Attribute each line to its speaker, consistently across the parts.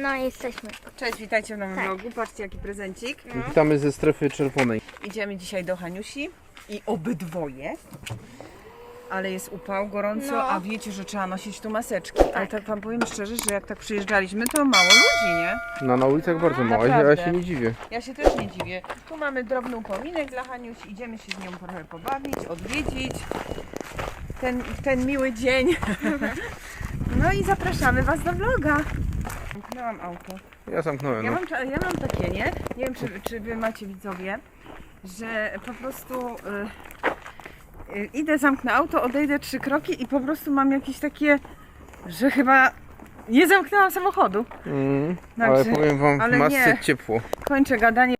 Speaker 1: No jesteśmy.
Speaker 2: Cześć, witajcie w nowym
Speaker 1: Tak.
Speaker 2: vlogu. Patrzcie jaki prezencik.
Speaker 3: Witamy ze strefy czerwonej.
Speaker 2: Idziemy dzisiaj do Haniusi i obydwoje. Ale jest upał, gorąco,
Speaker 1: No.
Speaker 2: a wiecie, że trzeba nosić tu maseczki. Ale tak wam powiem szczerze, że jak tak przyjeżdżaliśmy, to mało ludzi, nie?
Speaker 3: No na ulicach bardzo mało, ja
Speaker 2: Naprawdę.
Speaker 3: się nie dziwię.
Speaker 2: Ja się też nie dziwię. Tu mamy drobny upominek dla Haniusi, idziemy się z nią trochę pobawić, odwiedzić ten, ten miły dzień. No i zapraszamy Was do vloga. Zamknęłam auto.
Speaker 3: Ja zamknąłem.
Speaker 2: Ja
Speaker 3: No.
Speaker 2: mam, ja mam takie, nie? Nie wiem, czy, czy wy macie widzowie, że po prostu y, y, idę, zamknę auto, odejdę trzy kroki i po prostu mam jakieś takie, że chyba nie zamknęłam samochodu.
Speaker 3: Mm, ale
Speaker 2: Także-
Speaker 3: powiem wam,
Speaker 2: ale
Speaker 3: w masce
Speaker 2: nie.
Speaker 3: ciepło.
Speaker 2: Kończę gadanie.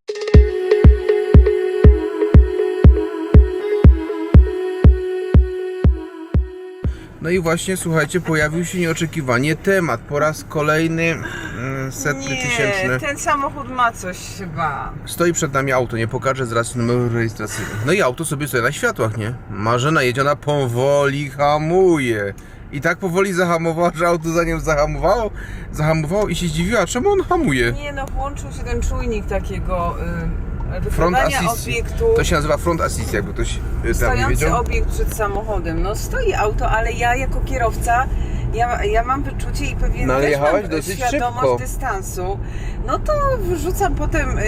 Speaker 3: No i właśnie, słuchajcie, pojawił się nieoczekiwanie temat. Po raz kolejny mm, setny, tysięczny.
Speaker 2: ten samochód ma coś chyba.
Speaker 3: Stoi przed nami auto, nie pokażę z racji numeru rejestracyjnego. No i auto sobie stoi na światłach, nie? Marzena jedzie, ona powoli hamuje. I tak powoli zahamowała, że auto za nią zahamowało, zahamowało i się zdziwiła, czemu on hamuje.
Speaker 2: Nie no, włączył się ten czujnik takiego y,
Speaker 3: Front assist.
Speaker 2: obiektu.
Speaker 3: To się nazywa front assist, jakby ktoś y, tam nie
Speaker 2: Stojący
Speaker 3: wiedział.
Speaker 2: obiekt przed samochodem. No stoi auto, ale ja jako kierowca, ja, ja mam wyczucie i pewien
Speaker 3: No,
Speaker 2: też mam
Speaker 3: dosyć
Speaker 2: świadomość
Speaker 3: szybko.
Speaker 2: dystansu. No to wrzucam potem, y,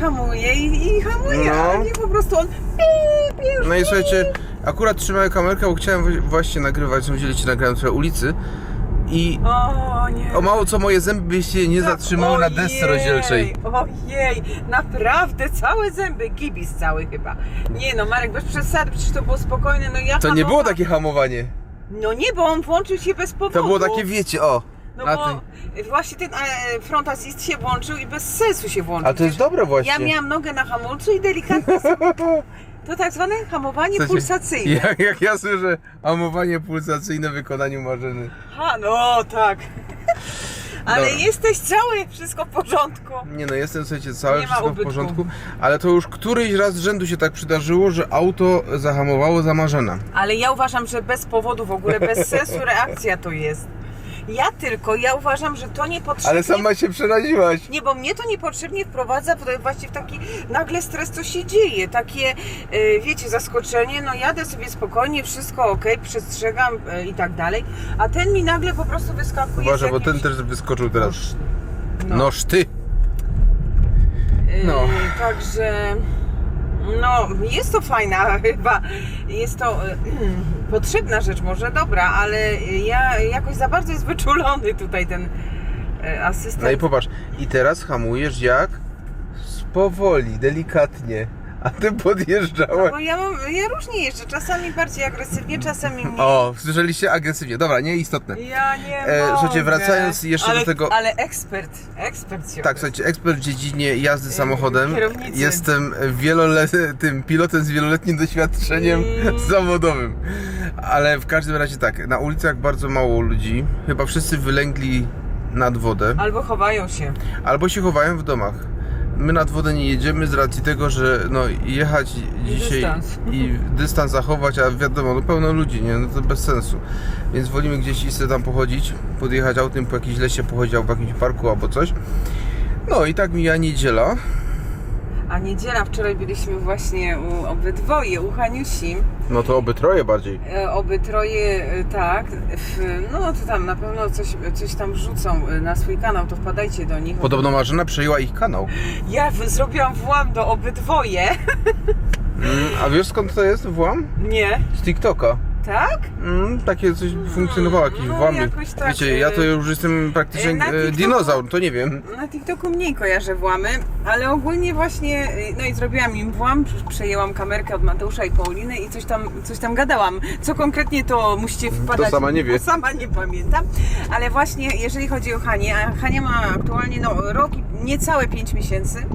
Speaker 2: hamuję i, i hamuję,
Speaker 3: No.
Speaker 2: a nie po prostu on
Speaker 3: No i słuchajcie, akurat trzymałem kamerkę, bo chciałem właśnie nagrywać, widzieliście, nagrałem trochę ulicy i
Speaker 2: O nie.
Speaker 3: o mało co moje zęby by się nie zatrzymały na desce rozdzielczej.
Speaker 2: Ojej, naprawdę, całe zęby, gibis cały chyba. Nie no, Marek, bez przesady, przecież to było spokojne, no ja
Speaker 3: To nie było takie hamowanie.
Speaker 2: No nie, bo on włączył się bez powodu.
Speaker 3: To było takie, wiecie, o.
Speaker 2: No
Speaker 3: a,
Speaker 2: bo właśnie ten e, front assist się włączył i bez sensu się włączył.
Speaker 3: a to jest dobre właśnie.
Speaker 2: Ja miałam nogę na hamulcu i delikatnie sobie... To tak zwane hamowanie
Speaker 3: Słuchajcie,
Speaker 2: pulsacyjne.
Speaker 3: Jak, jak ja słyszę hamowanie pulsacyjne w wykonaniu Marzeny.
Speaker 2: Ha, no tak. Ale
Speaker 3: Dobra.
Speaker 2: jesteś cały, wszystko w porządku.
Speaker 3: Nie no, jestem słuchajcie,
Speaker 2: ma
Speaker 3: wszystko w porządku, ale to już któryś raz z rzędu się tak przydarzyło, że auto zahamowało za Marzena.
Speaker 2: Ale ja uważam, że bez powodu w ogóle, bez sensu reakcja to jest. Ja tylko, ja uważam, że to niepotrzebnie...
Speaker 3: Ale sama się przeraziłaś.
Speaker 2: Nie, bo mnie to niepotrzebnie wprowadza właśnie w taki nagle stres, co się dzieje. Takie, e, wiecie, zaskoczenie, no jadę sobie spokojnie, wszystko ok, przestrzegam e, i tak dalej, a ten mi nagle po prostu wyskakuje
Speaker 3: Uważaj,
Speaker 2: z
Speaker 3: bo ten
Speaker 2: jakimś...
Speaker 3: też wyskoczył teraz.
Speaker 2: No.
Speaker 3: Noż ty!
Speaker 2: E,
Speaker 3: no.
Speaker 2: Także, no, jest to fajna chyba, jest to e, potrzebna rzecz, może dobra, ale ja jakoś za bardzo jest wyczulony tutaj ten e, asystent.
Speaker 3: No i popatrz, i teraz hamujesz jak? Powoli, delikatnie. A ty podjeżdżałeś.
Speaker 2: Bo ja, mam, ja różnie jeszcze, czasami bardziej agresywnie, czasami mniej.
Speaker 3: O, słyszeliście agresywnie. Dobra, nieistotne.
Speaker 2: Ja nie
Speaker 3: E,
Speaker 2: mogę.
Speaker 3: słuchajcie, wracając jeszcze
Speaker 2: ale,
Speaker 3: do tego-
Speaker 2: Ale ekspert, ekspert się
Speaker 3: Tak, słuchajcie, ekspert w dziedzinie jazdy samochodem.
Speaker 2: kierownicy.
Speaker 3: Jestem wielole- tym pilotem z wieloletnim doświadczeniem
Speaker 2: Mm.
Speaker 3: zawodowym. Ale w każdym razie tak, na ulicach bardzo mało ludzi. Chyba wszyscy wylęgli nad wodę.
Speaker 2: Albo chowają się.
Speaker 3: Albo się chowają w domach. My nad wodę nie jedziemy z racji tego, że no jechać dzisiaj
Speaker 2: dystans.
Speaker 3: i dystans zachować, a wiadomo, no pełno ludzi, nie? No to bez sensu. Więc wolimy gdzieś sobie tam pochodzić, podjechać autem po jakimś lesie, pochodzić albo w jakimś parku albo coś. No i tak mija niedziela.
Speaker 2: A niedziela, wczoraj byliśmy właśnie u obydwoje, u Haniusi.
Speaker 3: No to oby troje bardziej.
Speaker 2: E, Obydwoje, e, tak. W, no to tam na pewno coś, coś tam wrzucą e, na swój kanał, to wpadajcie do nich.
Speaker 3: Podobno Marzena przejęła ich kanał.
Speaker 2: Ja w- zrobiłam włam do obydwoje.
Speaker 3: Mm, a wiesz skąd to jest włam?
Speaker 2: Nie.
Speaker 3: Z TikToka.
Speaker 2: Tak?
Speaker 3: Mm, takie coś funkcjonowało, jakieś
Speaker 2: no,
Speaker 3: włamy.
Speaker 2: jakoś tak,
Speaker 3: Wiecie, ja to
Speaker 2: e,
Speaker 3: już jestem praktycznie
Speaker 2: na
Speaker 3: e,
Speaker 2: TikToku-
Speaker 3: dinozaur, to nie wiem.
Speaker 2: Na TikToku mniej kojarzę włamy, ale ogólnie właśnie, y, no i zrobiłam im włam, przejęłam kamerkę od Mateusza i Pauliny i coś tam, coś tam gadałam. Co konkretnie to musicie wpadać.
Speaker 3: sama nie wie.
Speaker 2: Sama nie pamiętam, ale właśnie jeżeli chodzi o Hanię, a Hania ma aktualnie no, rok i niecałe 5 miesięcy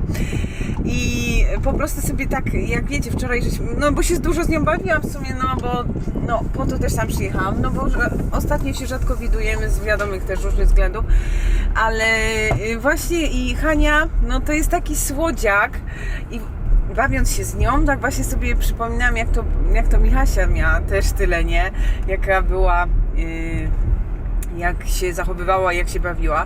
Speaker 2: i po prostu sobie tak, jak wiecie, wczoraj żeśmy, no bo się dużo z nią bawiłam w sumie, no bo no, po to też tam przyjechałam, no bo ostatnio się rzadko widujemy z wiadomych też różnych względów, ale y, właśnie i Hania, no to jest taki słodziak i bawiąc się z nią, tak właśnie sobie przypominam, jak to, jak to Michasia miała też tyle, nie? Jaka była... y, jak się zachowywała, jak się bawiła.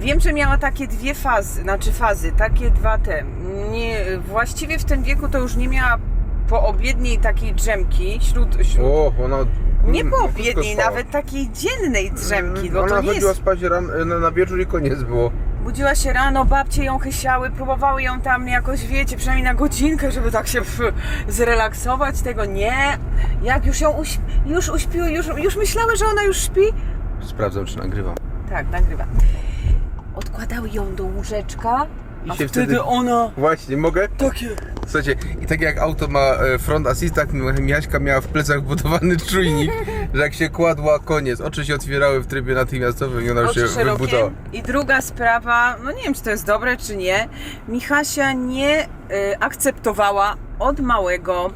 Speaker 2: Wiem, że miała takie dwie fazy, znaczy fazy, takie dwa te. Nie, właściwie w tym wieku to już nie miała poobiedniej takiej drzemki, śród, śród
Speaker 3: O, ona...
Speaker 2: nie poobiedniej, nawet takiej dziennej drzemki, bo
Speaker 3: Ona
Speaker 2: to nie
Speaker 3: chodziła
Speaker 2: jest...
Speaker 3: spać ran, na, na wieczór i koniec było.
Speaker 2: Budziła się rano, babcie ją chysiały, próbowały ją tam jakoś, wiecie, przynajmniej na godzinkę, żeby tak się pf, zrelaksować, tego nie. Jak już ją już uśpiły, już, już myślały, że ona już śpi,
Speaker 3: Sprawdzam, czy nagrywa.
Speaker 2: Tak, nagrywa. Odkładały ją do łóżeczka,
Speaker 3: I
Speaker 2: a
Speaker 3: się
Speaker 2: wtedy,
Speaker 3: wtedy-
Speaker 2: ona
Speaker 3: Właśnie, mogę?
Speaker 2: takie...
Speaker 3: Słuchajcie, i tak jak auto ma e, front assist, tak Miaśka miała w plecach wbudowany czujnik, że jak się kładła, koniec. Oczy się otwierały w trybie natychmiastowym i ona już
Speaker 2: Oczy
Speaker 3: się
Speaker 2: szerokie.
Speaker 3: wybudała.
Speaker 2: I druga sprawa, no nie wiem, czy to jest dobre, czy nie. Michasia nie y, akceptowała od małego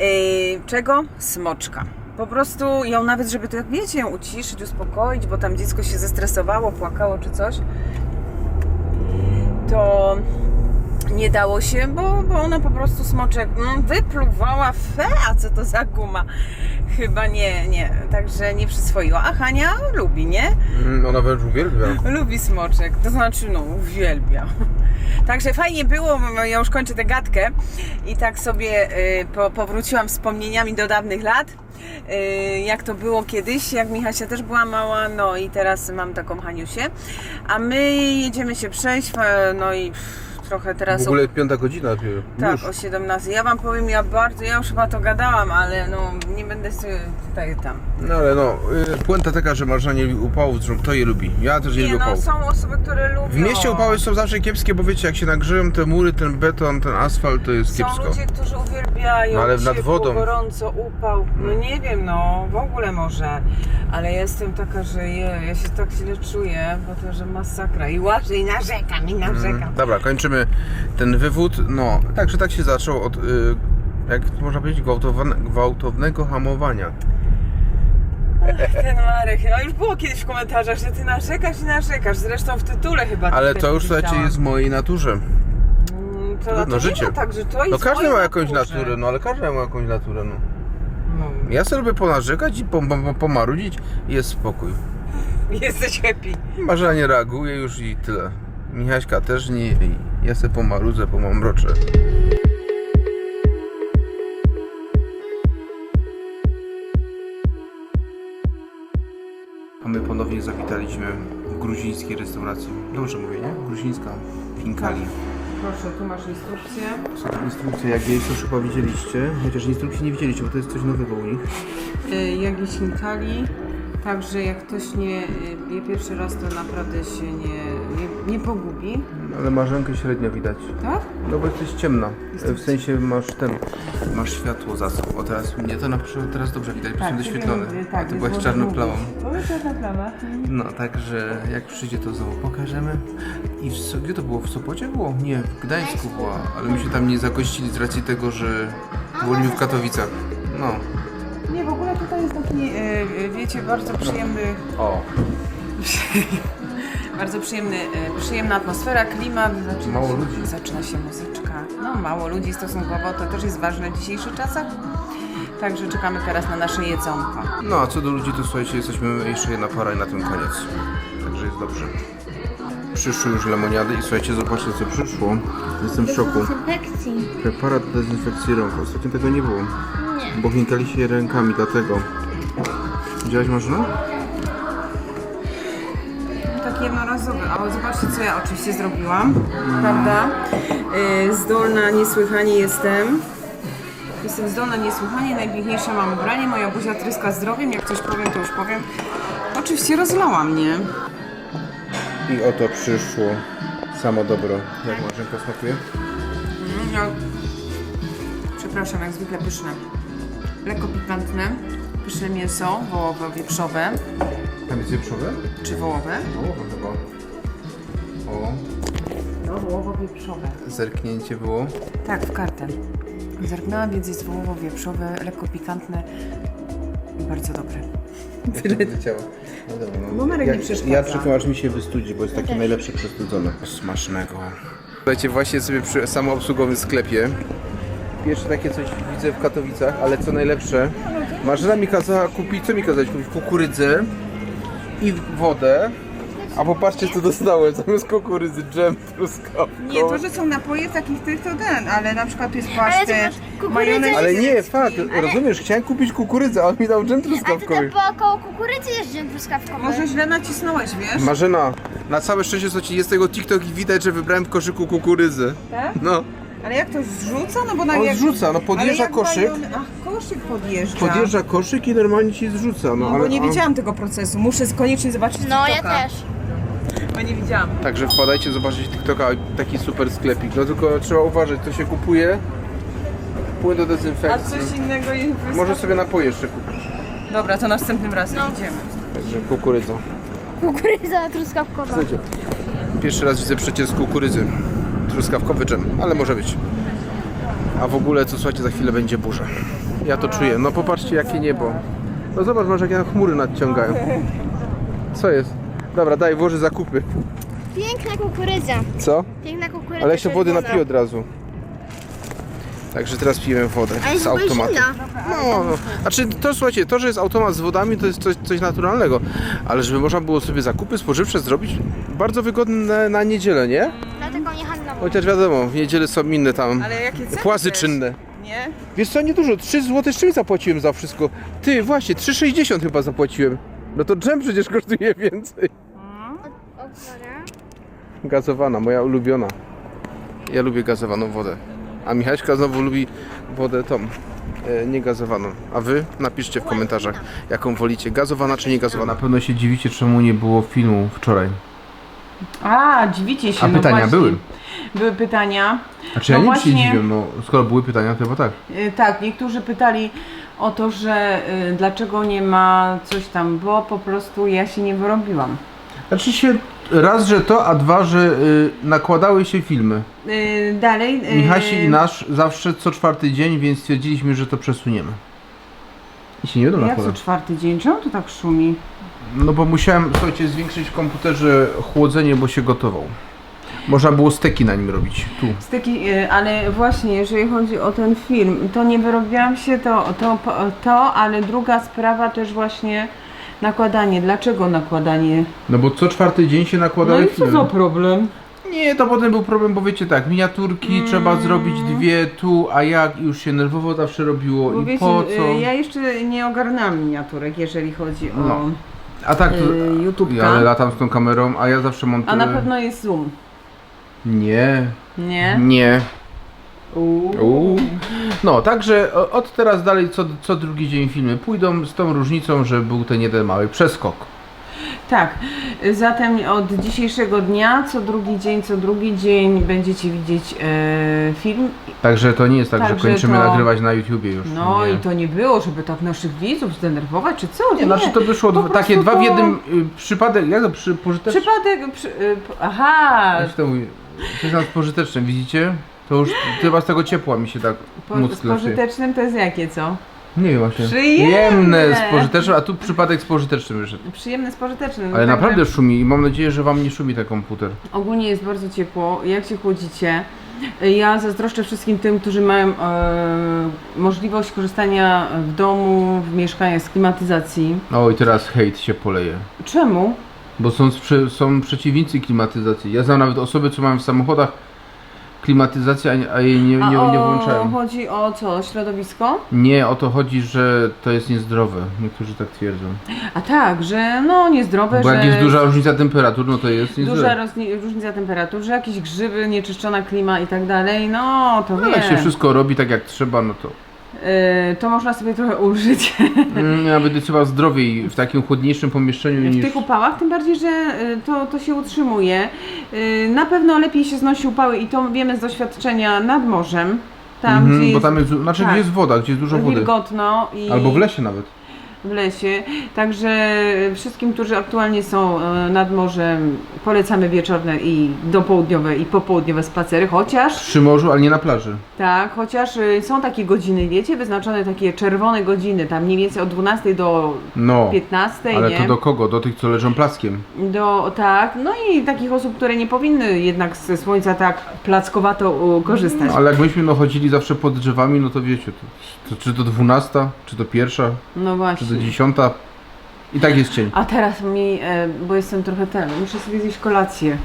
Speaker 2: y, czego? Smoczka. Po prostu ją nawet, żeby to, jak wiecie, uciszyć, uspokoić, bo tam dziecko się zestresowało, płakało czy coś, to nie dało się, bo, bo ona po prostu smoczek mm, wypluwała fe, a co to za guma? Chyba nie, nie, także nie przyswoiła. A Hania lubi, nie?
Speaker 3: Mm, Ona wręcz uwielbia.
Speaker 2: Lubi smoczek, to znaczy no, uwielbia. Także fajnie było, ja już kończę tę gadkę i tak sobie y, po, powróciłam wspomnieniami do dawnych lat. y, Jak to było kiedyś, jak Michasia też była mała, no i teraz mam taką Haniusię. A my jedziemy się przejść, e, no i pff, trochę teraz
Speaker 3: W ogóle piąta godzina
Speaker 2: tak,
Speaker 3: Już.
Speaker 2: o 17. Ja wam powiem, ja bardzo, ja już chyba to gadałam, ale no nie będę sobie tutaj tam.
Speaker 3: No ale no, y, puenta taka, że nie lubi upałów, zresztą kto je lubi? Ja też nie,
Speaker 2: Nie
Speaker 3: lubię
Speaker 2: no,
Speaker 3: upałów.
Speaker 2: są osoby, które lubią.
Speaker 3: W mieście upały są zawsze kiepskie, bo wiecie, jak się nagrzeją te mury, ten beton, ten asfalt, to jest
Speaker 2: Są
Speaker 3: kiepsko.
Speaker 2: ludzie, którzy uwielbiają
Speaker 3: No, ale
Speaker 2: ciepło,
Speaker 3: nad wodą.
Speaker 2: gorąco, upał. No nie wiem, no w ogóle może. Ale ja jestem taka, że je, ja się tak źle czuję, bo to, że masakra. I łażę i narzekam, i narzekam.
Speaker 3: Mm, Dobra, kończymy ten wywód. No, także tak się zaczął od, y, jak można powiedzieć, gwałtownego hamowania.
Speaker 2: Ten Marek, no już było kiedyś w komentarzach, że ty narzekasz i narzekasz. Zresztą w tytule chyba
Speaker 3: Ale to już, słuchajcie, jest w mojej naturze.
Speaker 2: Mm, To,
Speaker 3: trudno,
Speaker 2: to
Speaker 3: życie.
Speaker 2: Tak, że to jest
Speaker 3: No każdy ma jakąś
Speaker 2: naturze.
Speaker 3: naturę, no ale każdy ma jakąś naturę, no.
Speaker 2: No.
Speaker 3: Ja sobie lubię ponarzekać i pom- pom- pomarudzić i jest spokój.
Speaker 2: Jesteś happy.
Speaker 3: Marzena nie reaguje już i tyle. Michaśka też nie i ja sobie pomarudzę, pomamroczę. A my ponownie zawitaliśmy w gruzińskiej restauracji. Dobrze mówię, nie? Gruzińska Finkali.
Speaker 2: Proszę, tu masz instrukcję.
Speaker 3: Są tu instrukcje, jak jeść, to chyba widzieliście. Chociaż instrukcji nie widzieliście, bo to jest coś nowego u nich.
Speaker 2: Y, jak jest Hinkali, także jak ktoś nie y, je pierwszy raz, to naprawdę się nie, nie, pogubi,
Speaker 3: Ale marzenkę średnio widać.
Speaker 2: tak?
Speaker 3: No bo jesteś ciemna.
Speaker 2: Jestem
Speaker 3: W sensie masz ten. Masz światło za sobą. O teraz mnie to na przykład teraz dobrze widać, bo jestem doświetlony. A ty byłaś czarną plamą.
Speaker 2: Czarna plama.
Speaker 3: No także jak przyjdzie to znowu pokażemy. I w, gdzie to było? W Sopocie było? Nie, w Gdańsku była, ale my się tam nie zagościli z racji tego, że byliśmy w Katowicach. No.
Speaker 2: Nie, w ogóle tutaj jest taki, y, y, wiecie, bardzo przyjemny,
Speaker 3: O.
Speaker 2: bardzo przyjemny, y, przyjemna atmosfera, klimat. Zaczyna
Speaker 3: Mało
Speaker 2: się,
Speaker 3: ludzi.
Speaker 2: Zaczyna się muzyczka. No, mało ludzi stosunkowo, to też jest ważne w dzisiejszych czasach. Także czekamy teraz na nasze jedzonko.
Speaker 3: No a co do ludzi, to słuchajcie, jesteśmy jeszcze jedna para i na tym koniec. Także jest dobrze. Przyszły już lemoniady i słuchajcie, zobaczcie co przyszło. Jestem w szoku.
Speaker 1: Dezynfekcji.
Speaker 3: Preparat do dezynfekcji rąk. Ostatnio tego nie było.
Speaker 1: Nie.
Speaker 3: Bo chminkali się rękami, dlatego. Widziałaś Marzena?
Speaker 2: Ale zobaczcie co ja oczywiście zrobiłam, prawda? Yy, zdolna niesłychanie jestem. Jestem zdolna niesłychanie, najpiękniejsze mam ubranie, moja buzia tryska zdrowiem, jak coś powiem to już powiem. Oczywiście rozlałam, nie?
Speaker 3: I oto przyszło samo dobro. Jak Marzenka smakuje?
Speaker 2: Mm, ja... Przepraszam, jak zwykle pyszne. Lekko pikantne, pyszne mięso, wołowe, wieprzowe,
Speaker 3: Tam jest wieprzowe?
Speaker 2: czy wołowe?
Speaker 3: Połowa chyba. O,
Speaker 2: No, wołowo-wieprzowe.
Speaker 3: zerknięcie było.
Speaker 2: Tak, w kartę. Zerknęłam, więc jest wołowo-wieprzowe, lekko pikantne i bardzo dobre.
Speaker 3: Tyle leciało. No dobra, no.
Speaker 2: Bo Marek
Speaker 3: ja,
Speaker 2: nie przeszkadza.
Speaker 3: Ja czekam aż mi się wystudzi, bo jest takie najlepsze przestudzone. Smacznego. Słuchajcie, właśnie sobie przy samoobsługowym sklepie. Pierwsze takie coś widzę w Katowicach, ale co najlepsze, Marzena mi kazała kupić, co mi kazać kupić? Kukurydzę i wodę A popatrzcie co dostałem, zamiast kukurydzy dżem truskawkowy.
Speaker 2: Nie, to, że są napoje takich tych, to ten, ale na przykład tu jest
Speaker 1: Ale
Speaker 2: pasztet, majonez.
Speaker 3: Ale nie, fakt, rozumiesz, chciałem kupić kukurydzę, a on mi dał dżem
Speaker 1: A tutaj
Speaker 3: truskawkowy.
Speaker 1: po kukurydzy jest dżem truskawkowy.
Speaker 2: Może źle nacisnąłeś, wiesz?
Speaker 3: Marzena, na całe szczęście co ci jest tego TikTok i widać, że wybrałem w koszyku kukurydzę.
Speaker 2: Tak?
Speaker 3: No,
Speaker 2: Ale jak to zrzuca? No bo na
Speaker 3: on
Speaker 2: jak...
Speaker 3: zrzuca, no
Speaker 2: ale
Speaker 3: podjeżdża
Speaker 2: jak
Speaker 3: koszyk,
Speaker 2: majon- Ach, koszyk podjeżdża.
Speaker 3: podjeżdża koszyk i normalnie ci zrzuca, no
Speaker 2: No,
Speaker 3: ale...
Speaker 2: bo nie
Speaker 3: a-
Speaker 2: widziałam tego procesu. Muszę koniecznie zobaczyć
Speaker 1: No ja
Speaker 2: TikToka.
Speaker 1: też.
Speaker 2: Bo nie widziałam.
Speaker 3: Także wpadajcie zobaczyć TikToka, taki super sklepik. No tylko trzeba uważać, to się kupuje. Płyn do
Speaker 2: A
Speaker 3: dezynfekcji.
Speaker 2: coś innego jest
Speaker 3: Może sobie napoje jeszcze kupić.
Speaker 2: Dobra, to następnym razem
Speaker 1: No.
Speaker 2: idziemy.
Speaker 3: Także kukurydza.
Speaker 1: Kukurydza truskawkowa.
Speaker 3: Słuchajcie, pierwszy raz widzę przecież z kukurydzy. Truskawkowy dżem, ale może być. A w ogóle, co słuchajcie, za chwilę będzie burza. Ja to czuję. No popatrzcie, jakie niebo. No zobacz, może jakie chmury nadciągają. Co jest? Dobra, daj, włożę zakupy.
Speaker 1: Piękna kukurydza.
Speaker 3: Co?
Speaker 1: Piękna kukurydza.
Speaker 3: Ale ja się wody
Speaker 1: czerwona.
Speaker 3: napiję od razu. Także teraz pijemy wodę
Speaker 1: Ale
Speaker 3: z automatu.
Speaker 1: zimna.
Speaker 3: No, no. Znaczy to słuchajcie, to, że jest automat z wodami, to jest coś, coś naturalnego. Ale żeby można było sobie zakupy spożywcze zrobić, bardzo wygodne na niedzielę, nie? Chociaż wiadomo, w niedzielę są inne tam
Speaker 2: Ale jakie ceny
Speaker 3: płazy
Speaker 2: też?
Speaker 3: czynne.
Speaker 2: Nie?
Speaker 3: Wiesz co, niedużo, 3 zł z czymś zapłaciłem za wszystko. Ty, właśnie, 3,60 chyba zapłaciłem. No to dżem przecież kosztuje więcej. Gazowana, moja ulubiona. Ja lubię gazowaną wodę. A Michaśka znowu lubi wodę tą, e, niegazowaną. A wy napiszcie w komentarzach, jaką wolicie, gazowana czy niegazowana. Na pewno się dziwicie, czemu nie było filmu wczoraj.
Speaker 2: A, dziwicie się.
Speaker 3: A
Speaker 2: no
Speaker 3: pytania
Speaker 2: właśnie.
Speaker 3: były?
Speaker 2: Były pytania.
Speaker 3: Znaczy
Speaker 2: No
Speaker 3: ja nie
Speaker 2: właśnie.
Speaker 3: się dziwię, no skoro były pytania, to chyba tak.
Speaker 2: Y, Tak, niektórzy pytali o to, że y, dlaczego nie ma coś tam, bo po prostu ja się nie wyrobiłam.
Speaker 3: Znaczy się, raz, że to, a dwa, że y, nakładały się filmy.
Speaker 2: Y, dalej. y,
Speaker 3: Michasi i nasz zawsze co czwarty dzień, więc stwierdziliśmy, że to przesuniemy. I się nie będą
Speaker 2: Jak co
Speaker 3: nakładać.
Speaker 2: czwarty dzień? Czemu to tak szumi?
Speaker 3: No bo musiałem, słuchajcie, zwiększyć w komputerze chłodzenie, bo się gotował. Można było steki na nim robić. Tu.
Speaker 2: Steki, y, ale właśnie, jeżeli chodzi o ten film, to nie wyrobiłam się, to, to, to, ale druga sprawa też właśnie nakładanie. Dlaczego nakładanie?
Speaker 3: No bo co czwarty dzień się
Speaker 2: No
Speaker 3: nakładały
Speaker 2: i co
Speaker 3: filmy.
Speaker 2: za problem?
Speaker 3: Nie, to potem był problem, bo wiecie tak, miniaturki
Speaker 2: Mm.
Speaker 3: trzeba zrobić dwie tu, a jak już się nerwowo zawsze robiło
Speaker 2: Bo
Speaker 3: i
Speaker 2: wiecie,
Speaker 3: po co.
Speaker 2: y, ja jeszcze nie ogarnęłam miniaturek, jeżeli chodzi o
Speaker 3: No. A tak, to,
Speaker 2: y, YouTube'ka.
Speaker 3: ja latam z tą kamerą, a ja zawsze montuję.
Speaker 2: A na pewno jest zoom,
Speaker 3: Nie,
Speaker 2: nie?
Speaker 3: nie.
Speaker 2: Uuu.
Speaker 3: No, także od teraz dalej co, co drugi dzień filmy pójdą z tą różnicą, że był ten jeden mały przeskok.
Speaker 2: Tak, zatem od dzisiejszego dnia, co drugi dzień, co drugi dzień będziecie widzieć e, film.
Speaker 3: Także to nie jest tak,
Speaker 2: Także
Speaker 3: że kończymy
Speaker 2: to-
Speaker 3: nagrywać na YouTubie już.
Speaker 2: No
Speaker 3: nie.
Speaker 2: i to nie było, żeby tak naszych widzów zdenerwować, czy co?
Speaker 3: Nie, znaczy to wyszło
Speaker 2: po
Speaker 3: dwa, takie
Speaker 2: prostu
Speaker 3: dwa w
Speaker 2: to-
Speaker 3: jednym y, przypadek, jak to przy, pożyteczne?
Speaker 2: Przypadek, przy, y, p- aha,
Speaker 3: Jak się to mówi? To jest nad pożytecznym, widzicie? To już chyba z tego ciepła mi się tak
Speaker 2: po,
Speaker 3: mózg
Speaker 2: z
Speaker 3: leczy.
Speaker 2: pożytecznym to jest jakie, co?
Speaker 3: Nie wiem właśnie.
Speaker 2: Przyjemne.
Speaker 3: z pożytecznym, a tu przypadek z pożytecznym wyszedł.
Speaker 2: Przyjemne z pożytecznym.
Speaker 3: Ale
Speaker 2: Także
Speaker 3: naprawdę szumi i mam nadzieję, że wam nie szumi ten komputer.
Speaker 2: Ogólnie jest bardzo ciepło. Jak się chłodzicie? Ja zazdroszczę wszystkim tym, którzy mają e, możliwość korzystania w domu, w mieszkaniach z klimatyzacji.
Speaker 3: O i teraz hejt się poleje.
Speaker 2: Czemu?
Speaker 3: Bo są, sprze- są przeciwnicy klimatyzacji. Ja znam nawet osoby, co mają w samochodach klimatyzację, a, nie- a jej nie, nie, nie
Speaker 2: A
Speaker 3: włączają.
Speaker 2: o, chodzi o co? Środowisko?
Speaker 3: Nie, o to chodzi, że to jest niezdrowe. Niektórzy tak twierdzą.
Speaker 2: A tak, że no niezdrowe,
Speaker 3: Bo
Speaker 2: że
Speaker 3: jak jest duża różnica temperatur, no to jest
Speaker 2: duża
Speaker 3: niezdrowe.
Speaker 2: rozni- różnica temperatur, że jakieś grzyby, nieczyszczona klima i tak dalej, no to
Speaker 3: No, jak się wszystko robi tak jak trzeba, no to
Speaker 2: Y, to można sobie trochę ulżyć
Speaker 3: mm, nawet jest chyba zdrowiej w takim chłodniejszym pomieszczeniu
Speaker 2: w
Speaker 3: niż...
Speaker 2: tych upałach, tym bardziej, że y, to, to się utrzymuje. Y, Na pewno lepiej się znosi upały i to wiemy z doświadczenia nad morzem, tam
Speaker 3: Mhm,
Speaker 2: gdzie
Speaker 3: bo
Speaker 2: jest
Speaker 3: tam jest, znaczy
Speaker 2: tak.
Speaker 3: gdzie jest woda, gdzie jest dużo wody.
Speaker 2: wilgotno i
Speaker 3: Albo w lesie nawet.
Speaker 2: W lesie. Także wszystkim, którzy aktualnie są e, nad morzem, polecamy wieczorne i dopołudniowe i popołudniowe spacery, chociaż
Speaker 3: Przy morzu, ale nie na plaży.
Speaker 2: tak, chociaż y, są takie godziny, wiecie, wyznaczone takie czerwone godziny, tam mniej więcej od 12 do
Speaker 3: No,
Speaker 2: 15,
Speaker 3: ale
Speaker 2: nie?
Speaker 3: to do kogo? Do tych, co leżą plaskiem.
Speaker 2: Do, tak, no i takich osób, które nie powinny jednak ze słońca tak plackowato korzystać.
Speaker 3: Ale jak myśmy no, chodzili zawsze pod drzewami, no to wiecie, to, to, czy to 12, czy to pierwsza,
Speaker 2: No właśnie.
Speaker 3: Dziesiąta. I tak jest cień.
Speaker 2: A teraz mi, e, bo jestem trochę ten, muszę sobie zjeść kolację.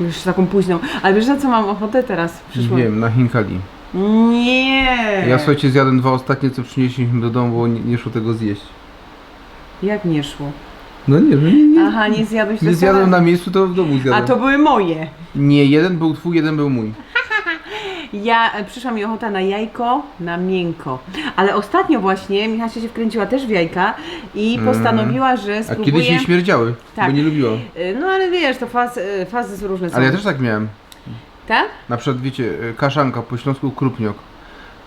Speaker 2: Już taką późną. Ale wiesz na co mam ochotę teraz? Przyszło.
Speaker 3: Wiem, na Hinkali.
Speaker 2: Nie!
Speaker 3: Ja słuchajcie, zjadłem dwa ostatnie, co przynieśliśmy do domu, bo nie, nie szło tego zjeść.
Speaker 2: Jak nie szło?
Speaker 3: No nie, no nie, nie.
Speaker 2: Aha, nie zjadłeś
Speaker 3: Nie zjadłem na miejscu, to w domu zjadłem.
Speaker 2: A to były moje.
Speaker 3: Nie, jeden był twój, jeden był mój.
Speaker 2: Ja, e, przyszła mi ochota na jajko, na miękko. Ale ostatnio właśnie Michasia się wkręciła też w jajka i
Speaker 3: Mm.
Speaker 2: postanowiła, że
Speaker 3: A
Speaker 2: spróbuje...
Speaker 3: kiedyś nie śmierdziały,
Speaker 2: Tak.
Speaker 3: bo nie lubiła.
Speaker 2: Y, No ale wiesz, to faz, y, fazy są różne są.
Speaker 3: Ale ja też tak miałem.
Speaker 2: Tak?
Speaker 3: Na przykład, wiecie, y, kaszanka po śląsku krupniok.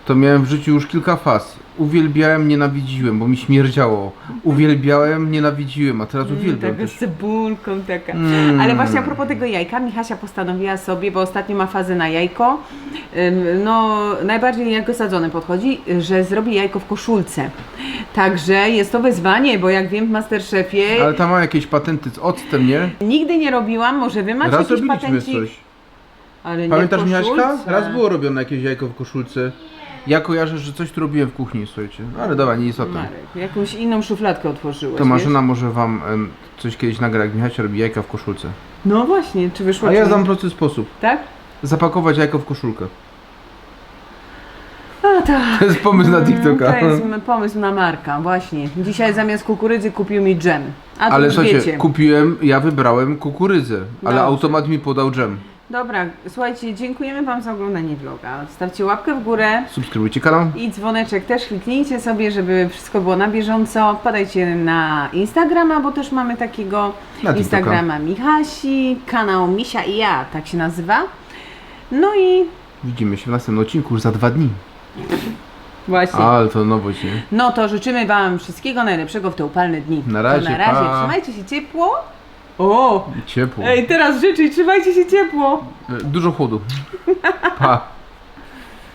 Speaker 3: To miałem w życiu już kilka faz. Uwielbiałem, nienawidziłem, bo mi śmierdziało. Uwielbiałem, nienawidziłem, a teraz uwielbiam
Speaker 2: Taka
Speaker 3: też.
Speaker 2: z cebulką taka.
Speaker 3: Mm.
Speaker 2: Ale właśnie a propos tego jajka, Michasia postanowiła sobie, bo ostatnio ma fazę na jajko, ym, no najbardziej jajko sadzone podchodzi, że zrobi jajko w koszulce. Także jest to wyzwanie, bo jak wiem w Masterchefie
Speaker 3: Ale tam ma jakieś patenty z octem, nie?
Speaker 2: nigdy nie robiłam, może wy macie
Speaker 3: Raz
Speaker 2: jakiś
Speaker 3: robiliśmy
Speaker 2: patencik?
Speaker 3: coś.
Speaker 2: Ale nie
Speaker 3: Pamiętasz
Speaker 2: w koszulce.
Speaker 3: Raz było robione jakieś jajko w koszulce. Ja kojarzę, że coś tu robiłem w kuchni, słuchajcie. No, Ale dobra, nie istotne.
Speaker 2: Marek, jakąś inną szufladkę otworzyłeś,
Speaker 3: To
Speaker 2: wiesz?
Speaker 3: Marzena może wam em, coś kiedyś nagra, jak Michasia robi jajka w koszulce.
Speaker 2: No właśnie, czy wyszło
Speaker 3: A
Speaker 2: ci?
Speaker 3: ja znam prosty sposób.
Speaker 2: Tak?
Speaker 3: Zapakować jajko w koszulkę.
Speaker 2: A tak.
Speaker 3: To jest pomysł na TikToka.
Speaker 2: To jest m- pomysł na Marka, właśnie. Dzisiaj zamiast kukurydzy kupił mi dżem. A
Speaker 3: Ale słuchajcie,
Speaker 2: wiecie.
Speaker 3: kupiłem, ja wybrałem kukurydzę, ale
Speaker 2: Dobrze.
Speaker 3: automat mi podał dżem.
Speaker 2: Dobra, słuchajcie, dziękujemy Wam za oglądanie vloga. Stawcie łapkę w górę
Speaker 3: Subskrybujcie kanał.
Speaker 2: i dzwoneczek też kliknijcie sobie, żeby wszystko było na bieżąco. Wpadajcie na Instagrama, bo też mamy takiego
Speaker 3: Na.
Speaker 2: Instagrama Michasi, kanał Misia i ja, tak się nazywa. No i
Speaker 3: Widzimy się w następnym odcinku już za dwa dni.
Speaker 2: właśnie.
Speaker 3: Ale to nowość, nie?
Speaker 2: No to życzymy Wam wszystkiego najlepszego w te upalne dni.
Speaker 3: Na razie,
Speaker 2: To na razie.
Speaker 3: pa.
Speaker 2: Trzymajcie się ciepło. O!
Speaker 3: Ciepło.
Speaker 2: Ej, teraz życzę, trzymajcie się ciepło.
Speaker 3: E, Dużo chłodu. Pa.